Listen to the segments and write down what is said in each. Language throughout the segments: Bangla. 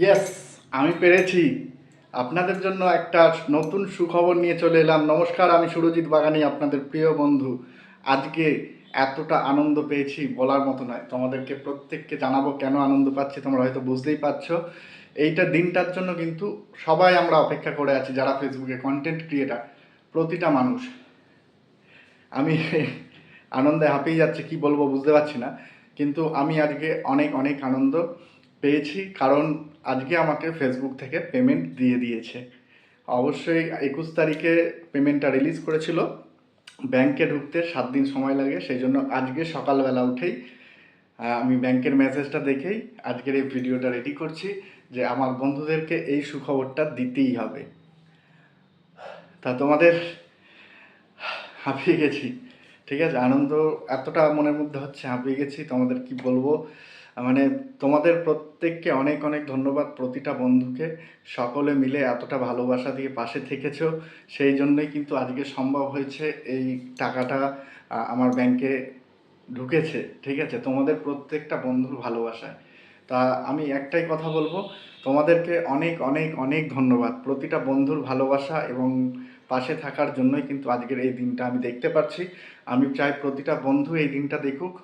ইয়েস আমি পেরেছি। আপনাদের জন্য একটা নতুন সুখবর নিয়ে চলে এলাম। নমস্কার, আমি সুরজিৎ বাগানি, আপনাদের প্রিয় বন্ধু। আজকে এতটা আনন্দ পেয়েছি বলার মতো নয়। তোমাদেরকে প্রত্যেককে জানাব কেন আনন্দ পাচ্ছি, তোমরা হয়তো বুঝতেই পারছ। এইটা দিনটার জন্য কিন্তু সবাই আমরা অপেক্ষা করে আছি, যারা ফেসবুকে কন্টেন্ট ক্রিয়েটার প্রতিটা মানুষ। আমি আনন্দে হাঁপিয়ে যাচ্ছে, কি বলব বুঝতে পারছি না। কিন্তু আমি আজকে অনেক অনেক আনন্দ পেয়েছি, কারণ আজকে আমাকে ফেসবুক থেকে পেমেন্ট দিয়ে দিয়েছে। অবশ্যই একুশ তারিখে পেমেন্টটা রিলিজ করেছিল। ব্যাংকে ঢুকতে সাত দিন সময় লাগে, সেই জন্য আজকে সকালবেলা উঠেই আমি ব্যাংকের মেসেজটা দেখেই আজকের এই ভিডিওটা রেডি করছি যে আমার বন্ধুদেরকে এই সুখবরটা দিতেই হবে। তা তোমাদের হাঁপিয়ে গেছি, ঠিক আছে? আনন্দ এতটা মনের মধ্যে হচ্ছে, হাঁপিয়ে গেছি। তোমাদের কি বলব? মানে তোমাদের প্রত্যেককে অনেক অনেক ধন্যবাদ প্রতিটা বন্ধুকে। সকলে মিলে এতটা ভালোবাসা দিয়ে পাশে থেকেছ। সেই জন্যই কিন্তু আজকে সম্ভব হয়েছে এই টাকাটা আমার ব্যাংকে ঢুকেছে, ঠিক আছে? তোমাদের প্রত্যেকটা বন্ধুর ভালোবাসায়। তা আমি একটাই কথা বলব, তোমাদেরকে অনেক অনেক অনেক ধন্যবাদ প্রতিটা বন্ধুর ভালোবাসা এবং পাশে থাকার জন্যই কিন্তু আজকের এই দিনটা আমি দেখতে পাচ্ছি। আমি চাই প্রতিটা বন্ধু এই দিনটা দেখুক।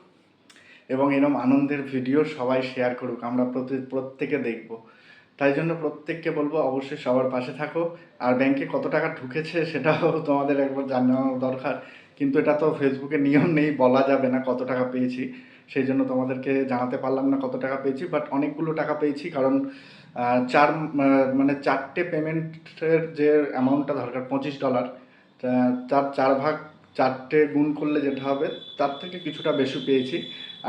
এবং এরম আনন্দের ভিডিও সবাই শেয়ার করুক, আমরা প্রতি, প্রত্যেকে দেখব। তাই জন্য প্রত্যেককে বলব অবশ্যই সবার পাশে থাকো। আর ব্যাংকে কত টাকা ঢুকেছে সেটাও তোমাদের একবার জানানো দরকার। কিন্তু এটা তো ফেসবুকে নিয়ম নেই, বলা যাবে না কত টাকা পেয়েছি। সেই জন্য তোমাদেরকে জানাতে পারলাম না কত টাকা পেয়েছি বাট অনেকগুলো টাকা পেয়েছি কারণ চার মানে চারটে পেমেন্টের যে অ্যামাউন্টটা দরকার, পঁচিশ ডলার তার চার ভাগ চারটে গুণ করলে যেটা হবে, তার থেকে কিছুটা বেশি পেয়েছি।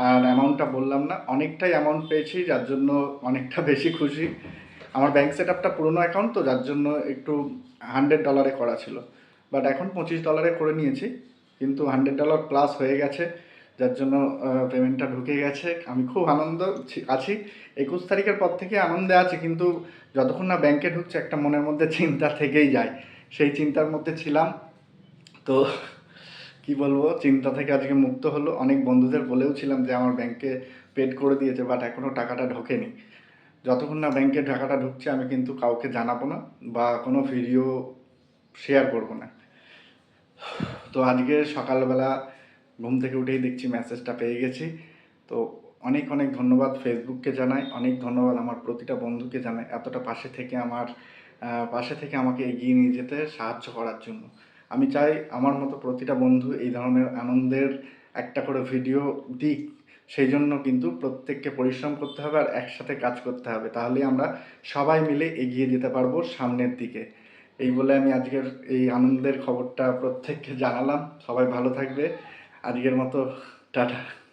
আর অ্যামাউন্টটা বললাম না, অনেকটাই অ্যামাউন্ট পেয়েছি, যার জন্য অনেকটা বেশি খুশি। আমার ব্যাংক সেট আপটা পুরোনো অ্যাকাউন্ট তো, যার জন্য একটু হান্ড্রেড ডলারে করা ছিল। বাট এখন পঁচিশ ডলারে করে নিয়েছি, কিন্তু হান্ড্রেড ডলার প্লাস হয়ে গেছে, যার জন্য পেমেন্টটা ঢুকে গেছে। আমি খুব আনন্দ আছি। একুশ তারিখের পর থেকে আনন্দে আছি, কিন্তু যতক্ষণ না ব্যাংকে ঢুকছে, একটা মনের মধ্যে চিন্তা থেকেই যায়। সেই চিন্তার মধ্যে ছিলাম। তো কি বলব, চিন্তা থেকে আজকে মুক্ত হলো। অনেক বন্ধুদের বলেও ছিলাম যে আমার ব্যাংকে পেড করে দিয়েছে বাট এখনও টাকাটা ঢোকেনি। যতক্ষণ না ব্যাংকে টাকাটা ঢুকছে, আমি কিন্তু কাউকে জানাব না বা কোনো ভিডিও শেয়ার করব না। তো আজকে সকালবেলা ঘুম থেকে উঠেই দেখছি মেসেজটা পেয়ে গেছি। তো অনেক অনেক ধন্যবাদ ফেসবুককে জানাই। অনেক ধন্যবাদ আমার প্রতিটা বন্ধুকে জানাই। এতটা পাশে থেকে আমার পাশে থেকে আমাকে এগিয়ে নিয়ে যেতে সাহায্য করার জন্য। আমি চাই আমার মতো প্রতিটা বন্ধু এই ধরনের আনন্দের একটা করে ভিডিও দিক। সেই জন্য কিন্তু প্রত্যেককে পরিশ্রম করতে হবে আর একসাথে কাজ করতে হবে। তাহলে আমরা সবাই মিলে এগিয়ে যেতে পারব সামনের দিকে। এই বলে আমি আজকের এই আনন্দের খবরটা প্রত্যেককে জানালাম। সবাই ভালো থাকবে। আজকের মতো, টাটা।